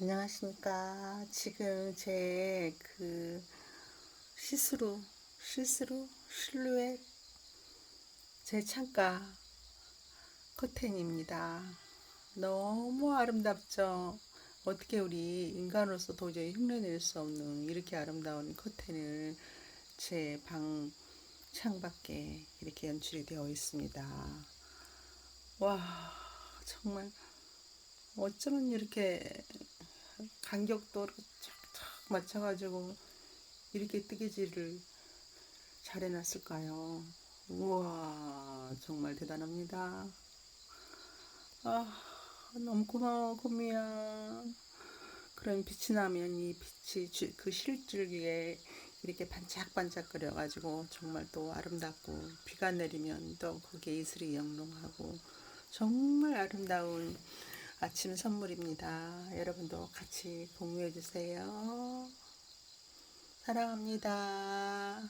안녕하십니까. 지금 제 그 시스루, 시스루, 실루엣 제 창가 커튼입니다. 너무 아름답죠? 어떻게 우리 인간으로서 도저히 흉내낼 수 없는 이렇게 아름다운 커튼을 제 방 창밖에 이렇게 연출이 되어 있습니다. 와, 정말 어쩌면 이렇게 간격도 착착 맞춰가지고 이렇게 뜨개질을 잘 해놨을까요? 우와, 정말 대단합니다. 아, 너무 고마워, 고미야. 그런 빛이 나면 이 빛이 주- 그 실줄기에 이렇게 반짝반짝거려가지고 정말 또 아름답고 비가 내리면 또 거기에 이슬이 영롱하고 정말 아름다운 아침 선물입니다. 여러분도 같이 공유해 주세요. 사랑합니다.